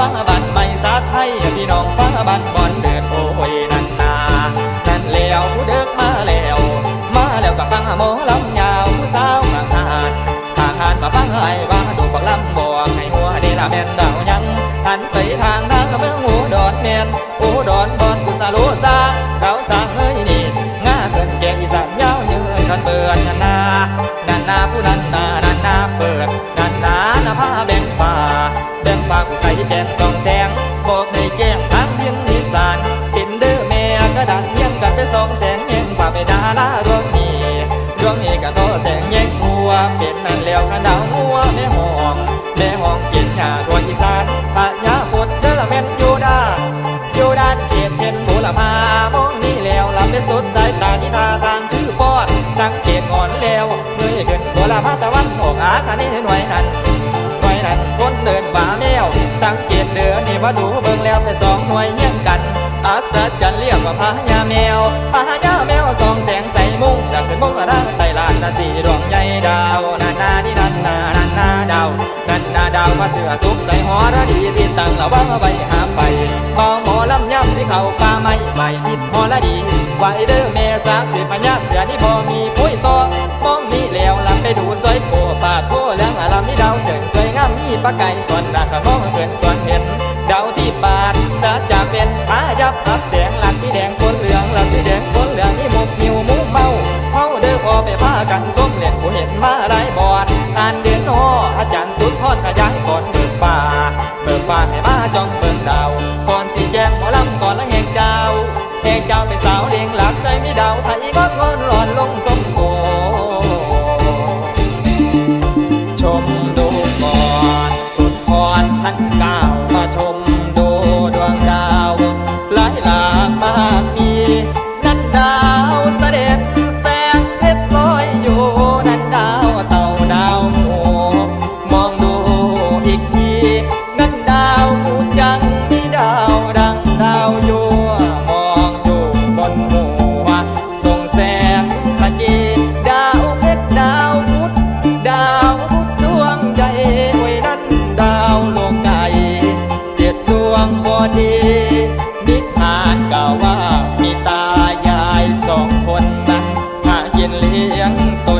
ฟ้าบันไม่สาไทยพี่น้องฟ้าบันบอลเดือดโอ้ยนันนานันแล้วผู้เด็กมาแล้ว มาแล้วก็บฟังหมอลำยาวผู้สาวกลางหานทางหานมาฟังไอ้ว่าดูบักลำบอกให้หัวนี่ละแม่นดาวยังหันไปทางทางเมืองหูดอนแม่นหูดอนบอลกุสาโลซาเราสางเฮ้ยนี่ง่าเกินแกงอีสานยาวเยืนกันเบื่อนันนานันนาผู้นันนานันนาเปิดนันนานาผ้าเบ งสองแสงบอกให้แจ้งทางเรียนิสานเป็นเด้อแม่กระดังยังกันไปสองแสงเยี่งพาไปดาลารวงนี้รวงนี้กันโตแสงแย่งทัวเป็นนั่นแล้วกันดาวหัวแม่หองแม่หองเกียนหาดวงอีสานปะยาปดเด้อละแม่นยูดานอยู่ด้านเกียนเทียนบุรพามองนี่แล้วลำเป็นสดสายตานิทาทางคือปอดสังเกตอ่อนแล้วเมื่อเกินบุรพาตะวันออกอาคานี้หน่วยนั้น คนเดินว่าแมว สังเกตเดือนี่ว่าดูเบิ่งแล้วไปสองหน่วยเยี่ยงกันอาศจรรย์เรียกว่าพญาแมวพญาแมวสองแสงใสมุ้งดักขึ้นมุ้งร่างไตลาดนาสีดวงใหญ่ดาวนานานี่นันนานันนาดาวนันนาดาวมาเสือสุกใส่หอระดีที่ตั้งระวังเอาไว้หาไปเบาหมอลำย่ำสิเขาป่าไม้ใบทิดหอระดีไว้เด้อแม่สากสิพญาเสือนี่บ่มีปุ้ยตอมองนี่แล้วลำไปดูสวยโกปาดโพเรื่องอารามนี่ดาวเสียง ปะไก่ก่อนรักมองเกินส่วนเห็น ดาวที่ปาดสาจากเป็นพายับพับแสงหลักสีแดงคนเหลืองหลักสีแดงคนเหลืองนี่มุกมิวมุกเมาเมาเด้อพอไปพากันส้มเล่นผู้เห็นมาหลายบอดอ่านเดือนนออาจารย์สุดทอดขยายก่อนเบิกป่าเบิกป่าให้มาจ้องเบิ่งดาวก่อนสีแจงหมอลำก่อนละแหงเจ้าแหงเจ้าเป็นสาวเลี้ยงหลักใส่มีดาวไทยก็งอนหลอนลง Cá กินเลี้ยงตน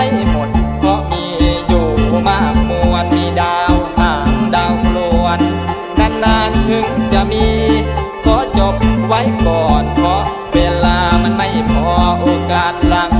ไม่หมด เพราะมีอยู่มากมวลมีดาวหางดาวกลวน นานๆถึงจะมีขอจบไว้ก่อน เพราะเวลามันไม่พอโอกาสหลัง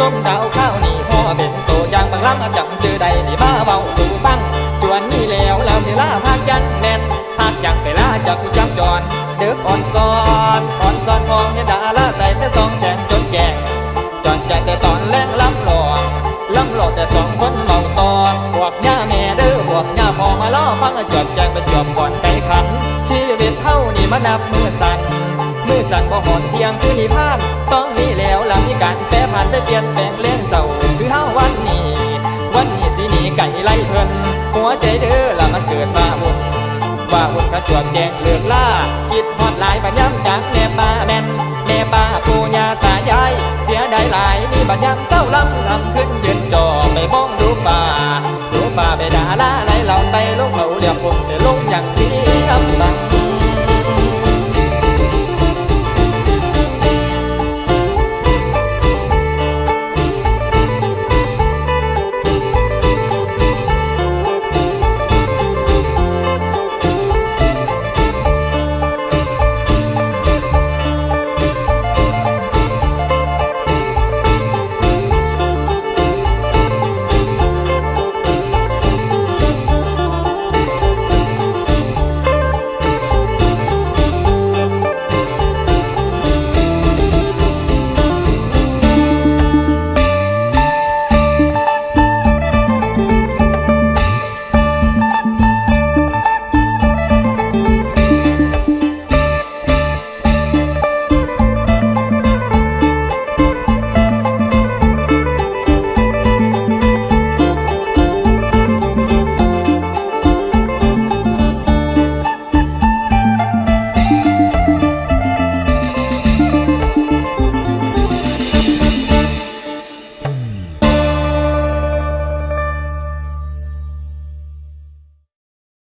ส้มดาวข้าวนี่พ่อเป็นตัวอย่างบางลำจำเจอใดนี่บ้าเบาสู่ฟังจวนนี้แล้วแล้วเวลาพักยังแน่นพักยังเวลาจากกูจำจรเด้ออ่อนซ้อนอ่อนซ้อนพองเห็นดาลาใส่แต่สองแสนจนแก่จอนใจแต่ตอนแรงล้ำหลอกล้ำหลอกแต่สองคนเมาต่อพวกย่าแม่เด้อพวกย่าพอมาล่อฟังจอดแจงเป็นจอมก่อนไก่ขันชีวิตเท่านี่มานับมือ สั่นบ่หอนเที่ยงคือนิพาน ต้องมีแล้วล่ะมีการแปรผ่านไปเปลี่ยนแปลงเลี้ยงเศร้าคือเฮาวันนี้ วันนี้สิหนีไก่ไล่เพิ่นหัวใจเด้อละมันเกิดว่าบุญว่าบุญกระจวบแจงเลือกล่าคิดฮอดหลายบัญญัติจากแม่ป้าแม่นแม่ป้าปู่ย่าตายาย เสียดายหลายนี่บัญญัติเศร้าลำลำขึ้นยืนจอไปมองดูป่าดูป่าไปด่าลาไหลเหล่าไปลงเขาเรียกผมไปลงที่